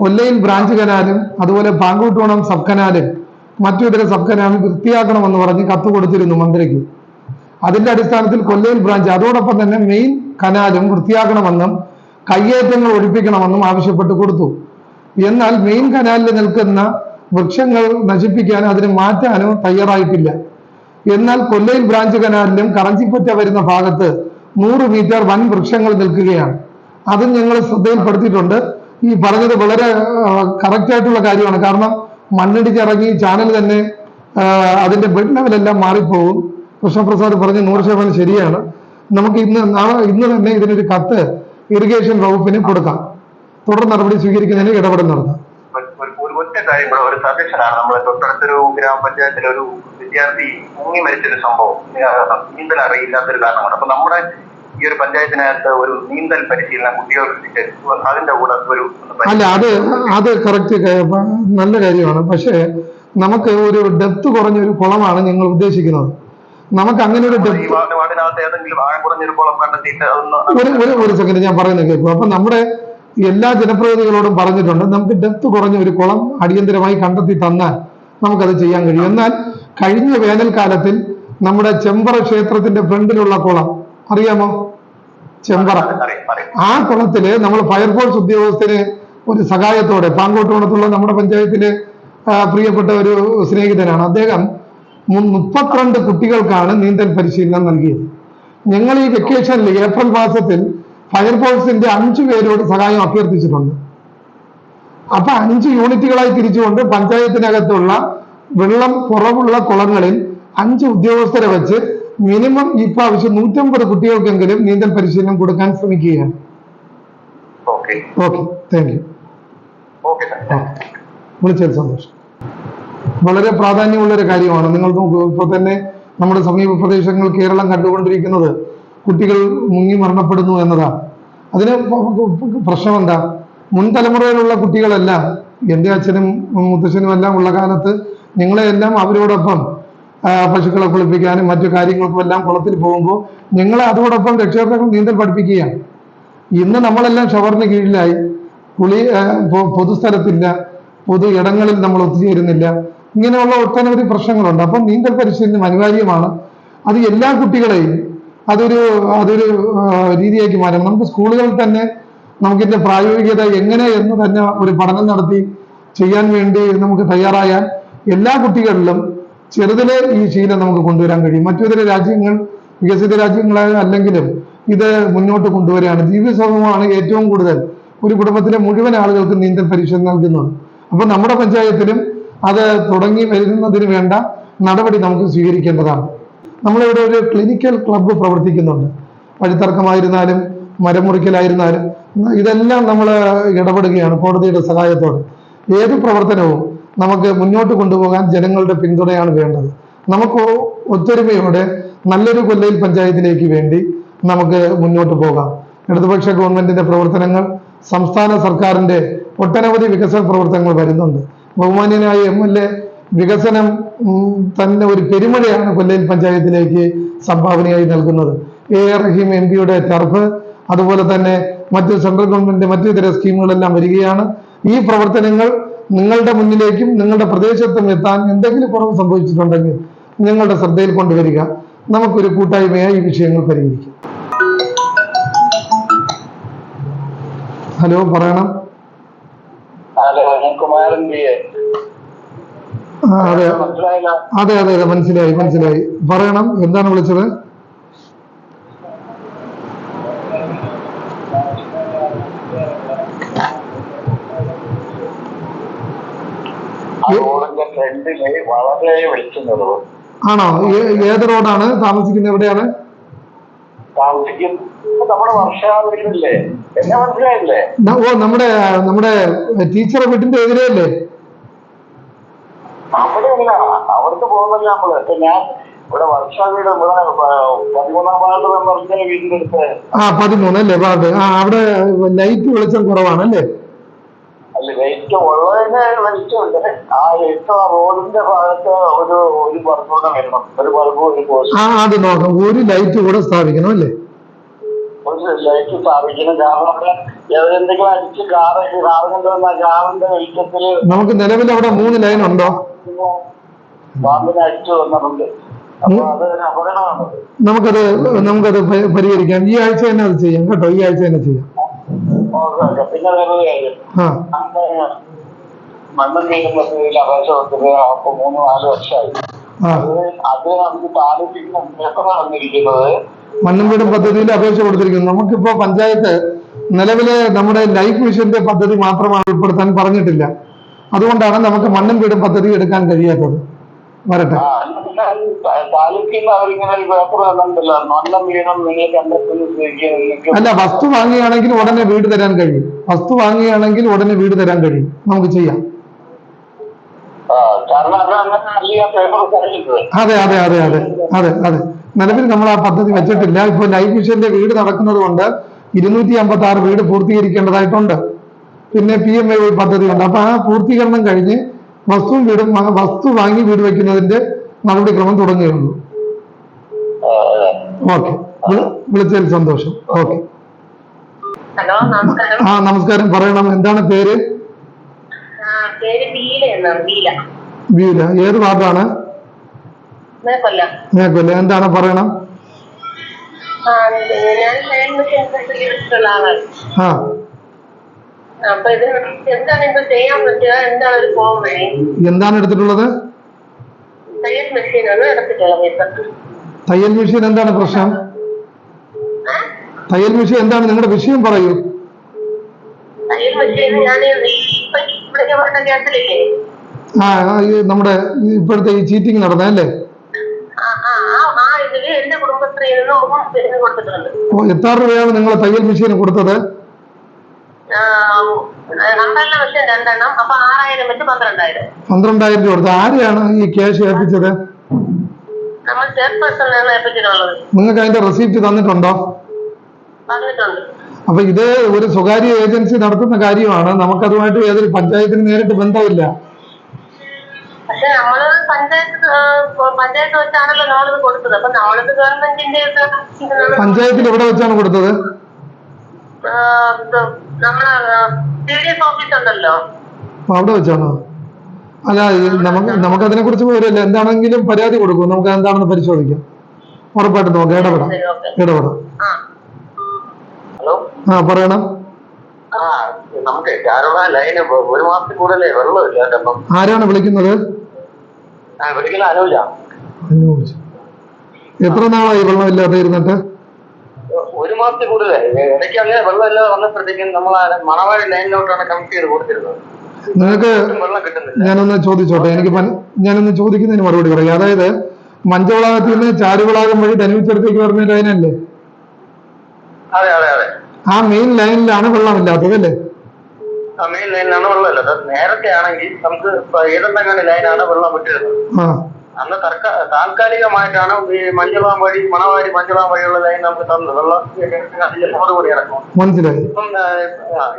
കൊല്ലയിൽ ബ്രാഞ്ച് കനാലും അതുപോലെ പാങ്കൂട്ടോണം സബ് കനാലും മറ്റു ഇതര സബ് കനാലും വൃത്തിയാക്കണമെന്ന് പറഞ്ഞ് കത്ത് കൊടുത്തിരുന്നു മന്ത്രിക്ക്. അതിന്റെ അടിസ്ഥാനത്തിൽ കൊല്ലയിൽ ബ്രാഞ്ച് അതോടൊപ്പം തന്നെ മെയിൻ കനാലും വൃത്തിയാക്കണമെന്നും കയ്യേറ്റങ്ങൾ ഒഴിപ്പിക്കണമെന്നും ആവശ്യപ്പെട്ട് കൊടുത്തു. എന്നാൽ മെയിൻ കനാലിൽ നിൽക്കുന്ന വൃക്ഷങ്ങൾ നശിപ്പിക്കാനും അതിന് മാറ്റാനും തയ്യാറായിട്ടില്ല. എന്നാൽ കൊല്ലയിൽ ബ്രാഞ്ച് കനാലിലും കറഞ്ചിപ്പറ്റ വരുന്ന ഭാഗത്ത് നൂറ് മീറ്റർ വൻ വൃക്ഷങ്ങൾ നിൽക്കുകയാണ്. അതും ഞങ്ങൾ ശ്രദ്ധയിൽപ്പെടുത്തിയിട്ടുണ്ട്. ഈ പറഞ്ഞത് വളരെ കറക്റ്റ് ആയിട്ടുള്ള കാര്യമാണ്. കാരണം മണ്ണിടിച്ചിറങ്ങി ചാനൽ തന്നെ അതിന്റെ ബെഡ് ലെവലെല്ലാം മാറിപ്പോകും. കൃഷ്ണപ്രസാദ് പറഞ്ഞ നൂറ് ശതമാനം ശരിയാണ്. നമുക്ക് ഇന്ന് നാളെ ഇന്ന് തന്നെ ഇതിനൊരു കത്ത് ഇറിഗേഷൻ വകുപ്പിന് കൊടുക്കാം. തുടർ നടപടി സ്വീകരിക്കുന്നതിന് ഇടപെടൽ നടത്താം. ഒറ്റ കാര്യം ഒരു സജഷനാണ്. നമ്മുടെ തൊട്ടടുത്തൊരു ഗ്രാമപഞ്ചായത്തിലെ ഒരു വിദ്യാർത്ഥി മുങ്ങി മരിച്ചൊരു സംഭവം. നീന്തൽ അറിയില്ലാത്തൊരു കാരണമാണ് അപ്പൊ നമ്മുടെ ഈ ഒരു പഞ്ചായത്തിനകത്ത് ഒരു നീന്തൽ പരിശീലനം കുട്ടികൾക്ക് അതിന്റെ കൂടെ ഒരു അല്ല അത് അത് കറക്റ്റ് നല്ല കാര്യമാണ്. പക്ഷേ നമുക്ക് ഒരു ഡെപ്ത് കുറഞ്ഞ ഒരു കുളമാണ് നിങ്ങൾ ഉദ്ദേശിക്കുന്നത്. നമുക്ക് അങ്ങനെ ഒരു ഒരു ഒരു സെക്കൻഡ് ഞാൻ പറയുന്നത് കേൾക്കും. അപ്പൊ നമ്മുടെ എല്ലാ ജനപ്രതിനിധികളോടും പറഞ്ഞിട്ടുണ്ട് നമുക്ക് ഡെപ്ത് കുറഞ്ഞ ഒരു കുളം അടിയന്തരമായി കണ്ടെത്തി തന്നാൽ നമുക്കത് ചെയ്യാൻ കഴിയും. എന്നാൽ കഴിഞ്ഞ വേനൽക്കാലത്തിൽ നമ്മുടെ ചെമ്പറ ക്ഷേത്രത്തിന്റെ ഫ്രണ്ടിലുള്ള കുളം അറിയാമോ? ചെമ്പറ. ആ കുളത്തിൽ നമ്മൾ ഫയർഫോഴ്സ് ഉദ്യോഗസ്ഥന് ഒരു സഹായത്തോടെ പാങ്കോട്ടുകുളത്തുള്ള നമ്മുടെ പഞ്ചായത്തിലെ പ്രിയപ്പെട്ട ഒരു സ്നേഹിതനാണ്. അദ്ദേഹം മുപ്പത്തിരണ്ട് കുട്ടികൾക്കാണ് നീന്തൽ പരിശീലനം നൽകിയത്. ഞങ്ങൾ ഈ വെക്കേഷനിൽ ഏപ്രിൽ മാസത്തിൽ ഫയർഫോഴ്സിന്റെ അഞ്ചു പേരോട് സഹായം അഭ്യർത്ഥിച്ചിട്ടുണ്ട്. അപ്പൊ അഞ്ച് യൂണിറ്റുകളായി തിരിച്ചുകൊണ്ട് പഞ്ചായത്തിനകത്തുള്ള വെള്ളം കുറവുള്ള കുളങ്ങളിൽ അഞ്ച് ഉദ്യോഗസ്ഥരെ വെച്ച് മിനിമം ഈ പ്രാവശ്യം നൂറ്റമ്പത് കുട്ടികൾക്കെങ്കിലും നീന്തൽ പരിശീലനം കൊടുക്കാൻ ശ്രമിക്കുകയാണ്. ഓക്കെ താങ്ക് യു വിളിച്ചതിൽ സന്തോഷം. വളരെ പ്രാധാന്യമുള്ള ഒരു കാര്യമാണ്. നിങ്ങൾ ഇപ്പോൾ തന്നെ നമ്മുടെ സമീപ പ്രദേശങ്ങൾ കേരളം കണ്ടുകൊണ്ടിരിക്കുന്നത് കുട്ടികൾ മുങ്ങി മരണപ്പെടുന്നു എന്നതാണ്. അതിന് പ്രശ്നം എന്താ മുൻ തലമുറയിലുള്ള കുട്ടികളെല്ലാം എന്റെ അച്ഛനും മുത്തശ്ശനും എല്ലാം ഉള്ള കാലത്ത് ഞങ്ങളെല്ലാം അവരോടൊപ്പം പശുക്കളെ കുളിപ്പിക്കാനും മറ്റു കാര്യങ്ങൾക്കും എല്ലാം കുളത്തിൽ പോകുമ്പോൾ നിങ്ങൾ അതോടൊപ്പം രക്ഷകർത്താക്കൾ നീന്തൽ പഠിപ്പിക്കുകയാണ്. ഇന്ന് നമ്മളെല്ലാം ഷവറിന് കീഴിലായി. കുളി പൊതുസ്ഥലത്തില്ല. പൊതു ഇടങ്ങളിൽ നമ്മൾ ഒത്തുചേരുന്നില്ല. ഇങ്ങനെയുള്ള ഒട്ടനവധി പ്രശ്നങ്ങളുണ്ട്. അപ്പം നീന്തൽ പരിശീലനം അനിവാര്യമാണ്. അത് എല്ലാ കുട്ടികളെയും അതൊരു അതൊരു രീതിയാക്കി മാറ്റണം. നമുക്ക് സ്കൂളുകളിൽ തന്നെ നമുക്കിതിന്റെ പ്രായോഗികത എങ്ങനെ എന്ന് തന്നെ ഒരു പഠനം നടത്തി ചെയ്യാൻ വേണ്ടി നമുക്ക് തയ്യാറായാൽ എല്ലാ കുട്ടികളിലും ചെറുതിലെ ഈ ശീലം നമുക്ക് കൊണ്ടുവരാൻ കഴിയും. മറ്റു ചില രാജ്യങ്ങൾ വികസിത രാജ്യങ്ങളായ അല്ലെങ്കിലും ഇത് മുന്നോട്ട് കൊണ്ടുവരികയാണ്. ജീവിത സമൂഹമാണ് ഏറ്റവും കൂടുതൽ ഒരു കുടുംബത്തിലെ മുഴുവൻ ആളുകൾക്കും നീന്തൽ പരിശീലനം നൽകുന്നത്. അപ്പൊ നമ്മുടെ പഞ്ചായത്തിലും അത് തുടങ്ങി വരുന്നതിന് വേണ്ട നടപടി നമുക്ക് സ്വീകരിക്കേണ്ടതാണ്. നമ്മളിവിടെ ഒരു ക്ലിനിക്കൽ ക്ലബ്ബ് പ്രവർത്തിക്കുന്നുണ്ട്. വഴിത്തർക്കമായിരുന്നാലും മരമുറിക്കലായിരുന്നാലും ഇതെല്ലാം നമ്മൾ ഇടപെടുകയാണ് കോടതിയുടെ സഹായത്തോടെ. ഏത് പ്രവർത്തനവും നമുക്ക് മുന്നോട്ട് കൊണ്ടുപോകാൻ ജനങ്ങളുടെ പിന്തുണയാണ് വേണ്ടത്. നമുക്ക് ഒത്തൊരുമയോടെ നല്ലൊരു കൊല്ലയിൽ പഞ്ചായത്തിലേക്ക് വേണ്ടി നമുക്ക് മുന്നോട്ട് പോകാം. ഇടതുപക്ഷ ഗവൺമെന്റിന്റെ പ്രവർത്തനങ്ങൾ സംസ്ഥാന സർക്കാരിന്റെ ഒട്ടനവധി വികസന പ്രവർത്തനങ്ങൾ വരുന്നുണ്ട്. ബഹുമാന്യനായ എം എൽ എ വികസനം തന്നെ ഒരു പെരുമഴയാണ് കൊല്ലയിൽ പഞ്ചായത്തിലേക്ക് സംഭാവനയായി നൽകുന്നത്. എ ആർ റഹീം എം പിയുടെ ടർഫ് അതുപോലെ തന്നെ മറ്റ് സെൻട്രൽ ഗവൺമെന്റിന്റെ മറ്റു ഇതര സ്കീമുകളെല്ലാം വരികയാണ്. ഈ പ്രവർത്തനങ്ങൾ നിങ്ങളുടെ മുന്നിലേക്കും നിങ്ങളുടെ പ്രദേശത്തും എത്താൻ എന്തെങ്കിലും കുറവ് സംഭവിച്ചിട്ടുണ്ടെങ്കിൽ നിങ്ങളുടെ ശ്രദ്ധയിൽ കൊണ്ടുവരിക. നമുക്കൊരു കൂട്ടായ്മയായി ഈ വിഷയങ്ങൾ പരിഹരിക്കാം. ഹലോ പറയണം. അതെ അതെ അതെ മനസ്സിലായി മനസ്സിലായി. പറയണം എന്താണ് വിളിച്ചത് ആ റോഡിന്റെ ഫ്രണ്ടിൽ വളരെ വെളിച്ചെന്നത് ആണോ? ഏത് റോഡാണ് താമസിക്കുന്നത്? എവിടെയാണ്? ഓ നമ്മുടെ നമ്മുടെ ടീച്ചറെ വീട്ടിന്റെ എതിരെയല്ലേ? അവിടെ അല്ല അവിടുത്തെ പോകുന്നില്ല നമ്മൾ. ഇപ്പൊ ഞാൻ ഇവിടെ വർഷാവീട് ഇവിടെ പ- പതിമൂന്നാം വാർഡ് മെമ്പറിന്റെ വീടിന്റെ അടുത്ത്. ആ പതിമൂന്ന് അല്ലേ? വാർഡ്. ആ അവിടെ ലൈറ്റ് വെളിച്ചം കുറവാണല്ലേ? അല്ല ലൈറ്റ് ഉള്ളതിന് വെളിച്ചമുണ്ട് ആ ലൈറ്റ് ആ റോഡിന്റെ ഭാഗത്ത് ഒരു ഒരു ബൾബൂടെ വരണം ഒരു ബൾബ് ഒരു പോസ്റ്റ് ആ അത് നോക്കാം ഒരു ലൈറ്റ് കൂടെ സ്ഥാപിക്കണം അല്ലേ? ഒരു ലൈറ്റ് സ്ഥാപിക്കണം. കാരണം അവിടെ എന്തെങ്കിലും അടിച്ച് കാറ് കാറ് കൊണ്ടുവന്ന കാറിന്റെ വെളിച്ചത്തിൽ നമുക്ക് നിലവിൽ അവിടെ മൂന്ന് ലൈൻ ഉണ്ടോ? പാമ്പിനെ അടിച്ചു വന്നിട്ടുണ്ട്. അപ്പൊ അത് ഒരു അപകടമാണ്. നമുക്കത് നമുക്കത് പരിഹരിക്കാം. ഈ ആഴ്ച തന്നെ അത് ചെയ്യാം കേട്ടോ. ഈ ആഴ്ച തന്നെ ചെയ്യാം. പിന്നെ വേറൊരു കാര്യം. ആ. മണ്ണൻ വീടും പദ്ധതിയിൽ അപേക്ഷ കൊടുത്തത് അവർക്ക് മൂന്ന് നാല് വർഷമായി. അത് നമുക്ക് പേപ്പർ നടന്നിരിക്കുന്നത് മണ്ണും വീടും പദ്ധതിയിൽ അപേക്ഷ കൊടുത്തിരിക്കുന്നു. നമുക്കിപ്പോ പഞ്ചായത്ത് നിലവിലെ നമ്മുടെ ലൈഫ് മിഷന്റെ പദ്ധതി മാത്രമാണ് ഉൾപ്പെടുത്താൻ പറഞ്ഞിട്ടില്ല. അതുകൊണ്ടാണ് നമുക്ക് മണ്ണും വീടും പദ്ധതി എടുക്കാൻ കഴിയാത്തത്. വരട്ടെ. അല്ല വസ്തു വാങ്ങുകയാണെങ്കിൽ ഉടനെ വീട് തരാൻ കഴിയും. വസ്തു വാങ്ങുകയാണെങ്കിൽ ഉടനെ വീട് തരാൻ കഴിയും. നമുക്ക് ചെയ്യാം. അതെ അതെ അതെ അതെ അതെ അതെ നിലവിൽ നമ്മൾ ആ പദ്ധതി വെച്ചിട്ടില്ല. ഇപ്പൊ ലൈഫ് മിഷന്റെ വീട് നടക്കുന്നത് കൊണ്ട് ഇരുന്നൂറ്റി അമ്പത്തി ആറ് വീട് പൂർത്തീകരിക്കേണ്ടതായിട്ടുണ്ട്. പിന്നെ പി എം എ പദ്ധതി ഉണ്ട് അപ്പൊ ആ പൂർത്തീകരണം കഴിഞ്ഞ് വസ്തു വീടും വസ്തു വാങ്ങി വീട് വെക്കുന്നതിന്റെ നടപടിക്രമം തുടങ്ങുകയുള്ളൂ ഓക്കെ. വിളിച്ചതിൽ സന്തോഷം. ഓക്കെ. ഹലോ നമസ്കാരം. ആ നമസ്കാരം. പറയണം. എന്താണ് പേര്? വീല ഏത് വാർഡാണ്? കൊല്ലം മേക്കൊല്ല എന്താണ് പറയണം? ആ എന്താണ് എടുത്തിട്ടുള്ളത്? തയ്യൽ മെഷീൻ തയ്യൽ എന്താണ് പ്രശ്നം? തയ്യൽ മെഷീൻ എന്താണ്? നിങ്ങളുടെ വിഷയം പറയൂ. തയ്യൽ മെഷീൻ ഞാൻ ആ നമ്മുടെ ഇപ്പോഴത്തെ ഈ ചീറ്റിംഗ് നടന്നല്ലേ എത്ര രൂപയാണ് നിങ്ങൾ തയ്യൽ മെഷീൻ കൊടുത്തത് ആ, രണ്ടെണ്ണം മെഷീൻ രണ്ടെണ്ണം അപ്പൊ ആറായിരം വെച്ച് പന്ത്രണ്ടായിരം. രൂപ ആരെയാണ് ഈ ക്യാഷ് ഏൽപ്പിച്ചത്? നിങ്ങൾക്ക് അതിന്റെ റെസീപ്റ്റ് തന്നിട്ടുണ്ടോ? അപ്പൊ ഇത് ഒരു സ്വകാര്യ ഏജൻസി നടത്തുന്ന കാര്യമാണ്. നമുക്കതുമായിട്ട് ഏതൊരു പഞ്ചായത്തിന് നേരിട്ട് ബന്ധമില്ല. പക്ഷെ നമ്മൾ പഞ്ചായത്ത് ആ, പഞ്ചായത്ത് വെച്ചാണല്ലോ നമ്മളിത് കൊടുത്തത്. അപ്പൊ നമ്മളിത് ഗവൺമെന്റിന്റെ ഒക്കെ ഇത് നമ്മൾ, പഞ്ചായത്തിൽ എവിടെ വെച്ചാണ് കൊടുത്തത്? അവിടെ വെച്ചാണോ? അല്ല നമുക്ക് നമുക്ക് അതിനെ കുറിച്ച് വിവരമില്ല. എന്താണെങ്കിലും പരാതി കൊടുക്കും. നമുക്ക് എന്താണെന്ന് പരിശോധിക്കാം. ഉറപ്പായിട്ട് നോക്കാം ഇടപെടാം. ഇടപെടാം. ആ. ഹലോ? ആ പറയണം. നമുക്ക് ലൈന് ഒരു മാസത്തിൽ കൂടുതലേ വെള്ളമില്ല കേട്ടോ ആരാണ് വിളിക്കുന്നത്. എത്ര നാളായി വെള്ളമില്ലാതെ ഇരുന്നിട്ട്? ഒരു മാസത്തിൽ കൂടുതലായി. ഇടയ്ക്ക് അങ്ങനെ വെള്ളമില്ലാതെ വന്നപ്പോഴത്തേക്കും നമ്മൾ മണവാടി ലൈനിലോട്ടാണ് കണക്ട് ചെയ്ത് കൊടുത്തിരുന്നത്. നിങ്ങൾക്ക് ഞാനൊന്ന് ചോദിച്ചോട്ടെ? എനിക്ക് ഞാനൊന്ന് ചോദിക്കുന്നതിന് മറുപടി പറയാം. അതായത് മഞ്ചവളാകത്തിൽ നിന്ന് ചാരുവളാകം വഴി ധനുവിച്ചടത്തേക്ക് വരുന്ന ലൈനല്ലേ അതെ അതെ അതെ. ആ മെയിൻ ലൈനിലാണ് വെള്ളമില്ലാത്തത് അല്ലേ ആ മെയിൻ ലൈനിലാണ് വെള്ളമില്ലാത്തത്. നേരത്തെ ആണെങ്കിൽ നമുക്ക് ഏതെങ്കിലും ലൈനാണ് വെള്ളം വിട്ടിരുന്നത്. അന്ന് തർക്ക താൽക്കാലികമായിട്ടാണ് ഈ മഞ്ചുളാം വഴി മണവാടി മഞ്ചുളാം വഴിയുള്ള ലൈൻ നമുക്ക് തന്നത്. വെള്ളം മറുപടി ഇറക്കും. മനസ്സിലായി. ഇപ്പം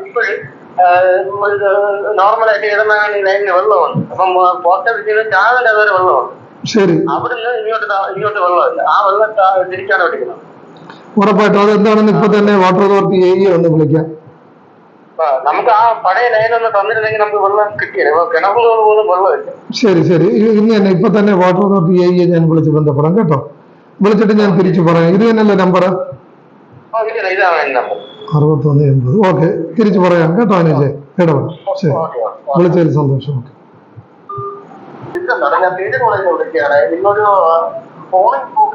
ഇപ്പോഴും നോർമലായിട്ട് ഏതെങ്കിലും ലൈനിന് വെള്ളമുണ്ട്. അപ്പം പോസ്റ്റ് ഓഫീസിൽ ചാവിന്റെ വരെ വെള്ളമുണ്ട്. ശരി. അവിടുന്ന് ഇങ്ങോട്ട് ഇങ്ങോട്ട് വെള്ളമില്ല. ആ വെള്ളം തിരിച്ചാണ് വിട്ടിരിക്കുന്നത് ഉറപ്പായിട്ടും അതെന്താണെന്ന് ഇപ്പൊ തന്നെ വാട്ടർ അതോറിറ്റി ഏരിയ ഒന്ന് വിളിക്കാം. നമുക്ക് ആ പഴയ ലൈൻ ഒന്ന് തന്നിരുന്നെങ്കിൽ നമുക്ക് വെള്ളം കിട്ടിയത് കിണറുകൾ പോലും വെള്ളമില്ല ശരി ശരി. ഇന്ന് തന്നെ ഇപ്പൊ തന്നെ വാട്ടർ അതോറിറ്റി ഐ ഞാൻ വിളിച്ച് ബന്ധപ്പെടാം കേട്ടോ? വിളിച്ചിട്ട് ഞാൻ തിരിച്ചു പറയാം. ഇത് തന്നെയല്ലേ നമ്പർ അറുപത്തൊന്ന് എൺപത്. ഓക്കെ തിരിച്ചു പറയാം കേട്ടോ അനില്ലേ ഇടപെടാം. ശരി. വിളിച്ചതിൽ സന്തോഷം. ഓക്കെ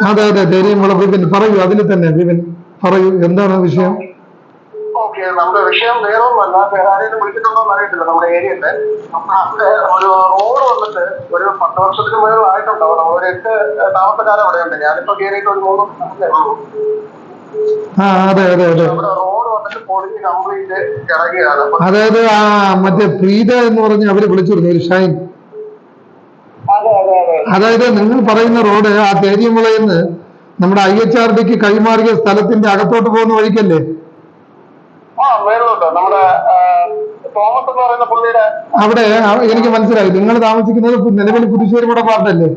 അതെ അതെ ധൈര്യം വിപിൻ. പറയൂ അതിൽ തന്നെ വിപിൻ. പറയൂ എന്താണ് വിഷയം? ഓക്കെ നമ്മുടെ വിഷയം വേറെ ഒന്നല്ല വേറെ ആരെങ്കിലും വിളിച്ചിട്ടുണ്ടോ എന്ന് അറിയത്തില്ല നമ്മുടെ ഏരിയയിൽ അവിടെ ഒരു റോഡ് വന്നിട്ട് ഒരു പത്ത് വർഷത്തിന് മുകളിൽ ആയിട്ടുണ്ടാവും. ഒരു എട്ട് താമസക്കാരെ അവിടെ ഉണ്ട്. ഞാനിപ്പോ കയറിയിട്ട് ഒരു മൂന്ന് ഉള്ളൂ. അതെ അതായത് ആ മറ്റേ പ്രീത എന്ന് പറഞ്ഞ് അവർ വിളിച്ചിരുന്നു ഒരു ഷൈൻ. അതെ അതെ അതെ. അതായത് നിങ്ങൾ പറയുന്ന റോഡ് ആ തേരിയമുളയിൽ നിന്ന് നമ്മുടെ ഐ എച്ച് ആർ ഡിക്ക് കൈമാറിയ സ്ഥലത്തിന്റെ അകത്തോട്ട് പോകുന്ന വഴിക്കല്ലേ ആ മേളിലോട്ടോ നമ്മുടെ ആ, തോമസ് എന്ന് പറയുന്ന പുള്ളിയുടെ അവിടെ എനിക്ക് മനസ്സിലായി. നിങ്ങൾ താമസിക്കുന്നത് നിലവിൽ പുതുശ്ശേരിമുട പാർട്ടല്ലേ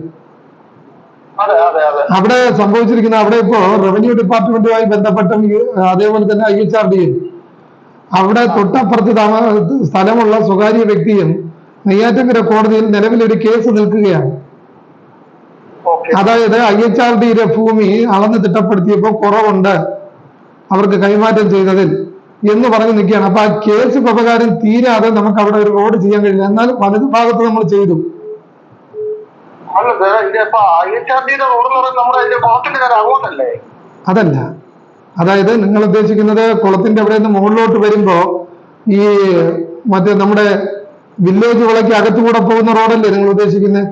അവിടെ സംഭവിച്ചിരിക്കുന്ന അവിടെ ഇപ്പോ റവന്യൂ ഡിപ്പാർട്ട്മെന്റുമായി ബന്ധപ്പെട്ടും അതേപോലെ തന്നെ ഐ എച്ച് ആർ ഡി അവിടെ തൊട്ടപ്പുറത്ത് സ്ഥലമുള്ള സ്വകാര്യ വ്യക്തിയും നെയ്യാറ്റങ്കര കോടതിയിൽ നിലവിൽ ഒരു കേസ് നിൽക്കുകയാണ്. അതായത് ഐ എച്ച് ആർ ഡിയുടെ ഭൂമി അളന്ന് തിട്ടപ്പെടുത്തിയപ്പോൾ കുറവുണ്ട്. അവർക്ക് കൈമാറ്റം ചെയ്തതിൽ. എന്ന് പറഞ്ഞ് നിൽക്കുകയാണ്. അപ്പൊ ആ കേസ് പ്രകാരം തീരാതെ നമുക്ക് അവിടെ ഒരു റോഡ് ചെയ്യാൻ കഴിയില്ല. എന്നാലും വലതു ഭാഗത്ത് നമ്മൾ ചെയ്തു. അതല്ല. അതായത് നിങ്ങൾ ഉദ്ദേശിക്കുന്നത് കുളത്തിന്റെ അവിടെ നിന്ന് മുകളിലോട്ട് വരുമ്പോ ഈ മറ്റേ നമ്മുടെ വില്ലേജ് വിളക്ക് അകത്തുകൂടെ പോകുന്ന റോഡല്ലേ നിങ്ങൾ ഉദ്ദേശിക്കുന്നത്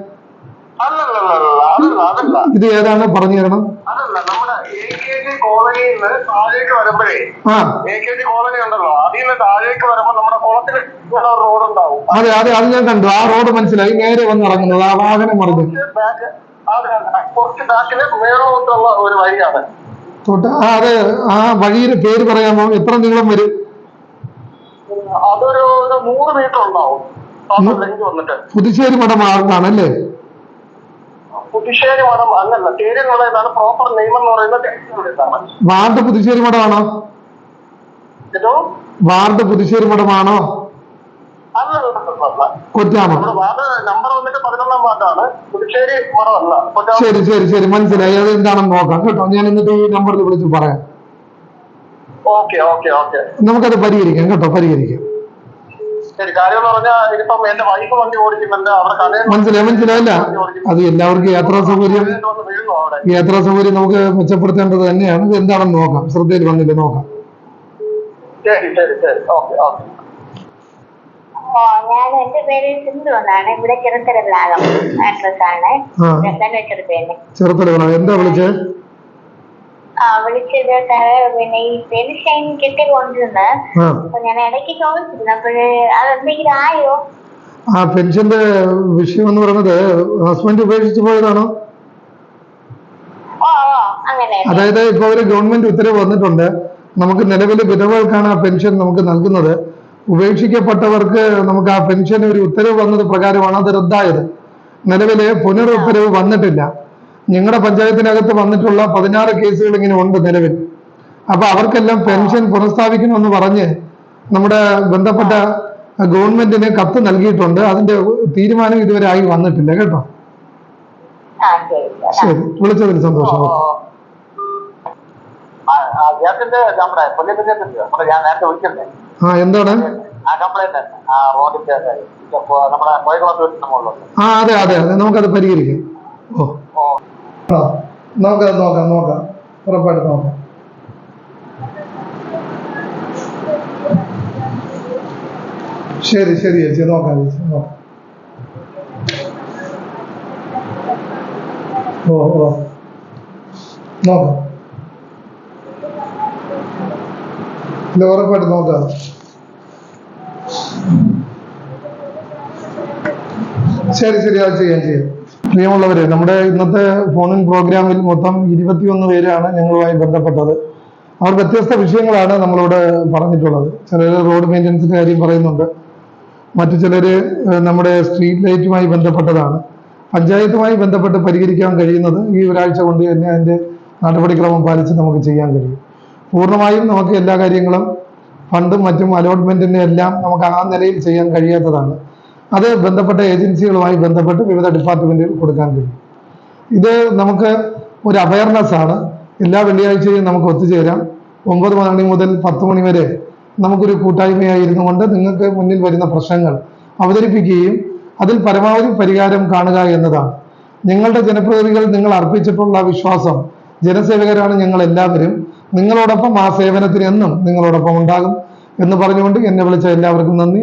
ഇത് ഏതാണ്? പറഞ്ഞു തരണം കെ കോളനിയിൽ നിന്ന് താഴേക്ക് വരുമ്പോഴേ എ കെ ജി കോളനി ഉണ്ടല്ലോ. അതിൽ നിന്ന് താഴേക്ക് വരുമ്പോ നമ്മുടെ കുളത്തിൽ റോഡ് ഉണ്ടാവും. അതെ അതെ അത് ഞാൻ കണ്ടു. ആ റോഡ് മനസ്സിലായി. നേരെ വന്ന് ഇറങ്ങുന്നത്. ആ വാഹനം മറിഞ്ഞു. കുറച്ച് ബാക്കിൽ മേളോട്ടുള്ള ഒരു വഴിയാണ്. അതെ ആ വഴിയുടെ പേര് പറയാമോ? എത്ര നീളം വരും? അതൊരു നൂറ് മീറ്റർ ഉണ്ടാവും. പുതുശ്ശേരി മഠം മാർഗാണ് അല്ലേ പുതുശ്ശേരി മഠം അല്ലല്ല തേര് എന്ന് പറയുന്നതാണ് പ്രോപ്പർ നെയിം എന്ന് പറയുന്നത് വാർഡ് പുതുശ്ശേരി മഠമാണോ ഇതോ വാർഡ് പുതുശ്ശേരി മഠമാണോ കൊറ്റാമോ ശരി ശരി ശരി. മനസ്സിലായി. അത് എന്താണെന്ന് നോക്കാം കേട്ടോ. ഞാൻ എന്നിട്ട് ഈ നമ്പറിൽ വിളിച്ച് പറയാം. നമുക്കത് പരിഹരിക്കാം കേട്ടോ. പരിഹരിക്കാം. ശരി കാര്യം എന്ന് പറഞ്ഞാൽ ഇതിപ്പം എന്റെ വൈഫ് വണ്ടി ഓടിക്കുന്നുണ്ട് അവിടെ കടയിൽ മനസ്സിലായി മനസ്സിലായില്ല അത് എല്ലാവർക്കും യാത്രാ സൗകര്യം യാത്രാ സൗകര്യം നമുക്ക് മെച്ചപ്പെടുത്തേണ്ടത് തന്നെയാണ്. ഇത് എന്താണെന്ന് നോക്കാം. ശ്രദ്ധയിൽ വന്നില്ല നോക്കാം. ശരി ശരി ശരി. Okay okay. ഓ ഞാൻ എന്റെ പേര് സിന്ധു എന്നാണ്. ഇവിടെ ചെറുത്തല ഭാഗം. അഡ്രസ് ആണ്. ചെറുത്തല എന്താ വിളിച്ചേ? ആ വിളിച്ചത് സാറ് പിന്നെ ഈ പെൻഷൻ കിട്ടിക്കൊണ്ടിരുന്ന് കൊണ്ടിരുന്ന് അപ്പൊ ഞാൻ ഇടയ്ക്ക് ചോദിച്ചിരുന്നു അപ്പോഴ് അതെന്തെങ്കിലും ആയോ? ആ പെൻഷന്റെ വിഷയം എന്ന് പറയുന്നത് ഹസ്ബൻഡ് ഉപേക്ഷിച്ചു പോയതാണോ? അതായത് ഇപ്പോൾ ഒരു ഗവൺമെന്റ് ഉത്തരവ് വന്നിട്ടുണ്ട്. നമുക്ക് നിലവിൽ വിധവകൾക്കാണ് ആ പെൻഷൻ നമുക്ക് നൽകുന്നത്. ഉപേക്ഷിക്കപ്പെട്ടവർക്ക് നമുക്ക് ആ പെൻഷൻ ഒരു ഉത്തരവ് വന്നത് പ്രകാരമാണ് അത് റദ്ദായത്. നിലവിലെ പുനർ ഉത്തരവ് വന്നിട്ടില്ല. ഞങ്ങളുടെ പഞ്ചായത്തിനകത്ത് വന്നിട്ടുള്ള പതിനാറ് കേസുകൾ ഇങ്ങനെ ഉണ്ട് നിലവിൽ. അപ്പൊ അവർക്കെല്ലാം പെൻഷൻ പുനഃസ്ഥാപിക്കണമെന്ന് പറഞ്ഞ് നമ്മുടെ ബന്ധപ്പെട്ട ഗവൺമെന്റിന് കത്ത് നൽകിയിട്ടുണ്ട്. അതിന്റെ തീരുമാനം ഇതുവരെ ആയി വന്നിട്ടില്ല. കേട്ടോ? ശരി. വിളിച്ചതിന് സന്തോഷം. ആ എന്താണ്? ആ അതെ അതെ അതെ. നമുക്കത് പരിഹരിക്കാം. ഓ. ആ നമുക്കത് നോക്കാം നോക്കാം. ഉറപ്പായിട്ട് നോക്കാം. ശരി ശരി ചേച്ചി നോക്കാം ചേച്ചി നോക്കാം. ഓ ഓ. നോക്കാം. ഇല്ല ഉറപ്പായിട്ട് നോക്കാം. ശരി ശരി അത് ചെയ്യാം ചെയ്യാം. പ്രിയമുള്ളവരെ നമ്മുടെ ഇന്നത്തെ ഫോണിൻ പ്രോഗ്രാമിൽ മൊത്തം ഇരുപത്തിയൊന്ന് പേരാണ് ഞങ്ങളുമായി ബന്ധപ്പെട്ടത്. അവർ വ്യത്യസ്ത വിഷയങ്ങളാണ് നമ്മളോട് പറഞ്ഞിട്ടുള്ളത്. ചിലർ റോഡ് മെയിന്റനൻസിന്റെ കാര്യം പറയുന്നുണ്ട്. മറ്റു ചിലർ നമ്മുടെ സ്ട്രീറ്റ് ലൈറ്റുമായി ബന്ധപ്പെട്ടതാണ്. പഞ്ചായത്തുമായി ബന്ധപ്പെട്ട് പരിഹരിക്കാൻ കഴിയുന്നത് ഈ ഒരാഴ്ച കൊണ്ട് തന്നെ അതിന്റെ നടപടിക്രമം പാലിച്ച് നമുക്ക് ചെയ്യാൻ കഴിയും. പൂർണമായും നമുക്ക് എല്ലാ കാര്യങ്ങളും ഫണ്ടും മറ്റും അലോട്ട്മെന്റിന്റെ എല്ലാം നമുക്ക് ആ നിലയിൽ ചെയ്യാൻ കഴിയാത്തതാണ്. അത് ബന്ധപ്പെട്ട ഏജൻസികളുമായി ബന്ധപ്പെട്ട് വിവിധ ഡിപ്പാർട്ട്മെന്റിൽ കൊടുക്കാൻ കഴിയും. ഇത് നമുക്ക് ഒരു അവയർനെസ് ആണ്. എല്ലാ വെള്ളിയാഴ്ചയും നമുക്ക് ഒത്തുചേരാം. ഒമ്പത് മണി മുതൽ പത്ത് മണി വരെ നമുക്കൊരു കൂട്ടായ്മയായിരുന്നു കൊണ്ട് നിങ്ങൾക്ക് മുന്നിൽ വരുന്ന പ്രശ്നങ്ങൾ അവതരിപ്പിക്കുകയും അതിൽ പരമാവധി പരിഹാരം കാണുക എന്നതാണ്. നിങ്ങളുടെ ജനപ്രതിനിധികൾ നിങ്ങൾ അർപ്പിച്ചിട്ടുള്ള വിശ്വാസം ജനസേവകരാണ് ഞങ്ങൾ എല്ലാവരും നിങ്ങളോടൊപ്പം ആ സേവനത്തിന് എന്നും നിങ്ങളോടൊപ്പം ഉണ്ടാകും എന്ന് പറഞ്ഞുകൊണ്ട് എന്നെ വിളിച്ച എല്ലാവർക്കും നന്ദി.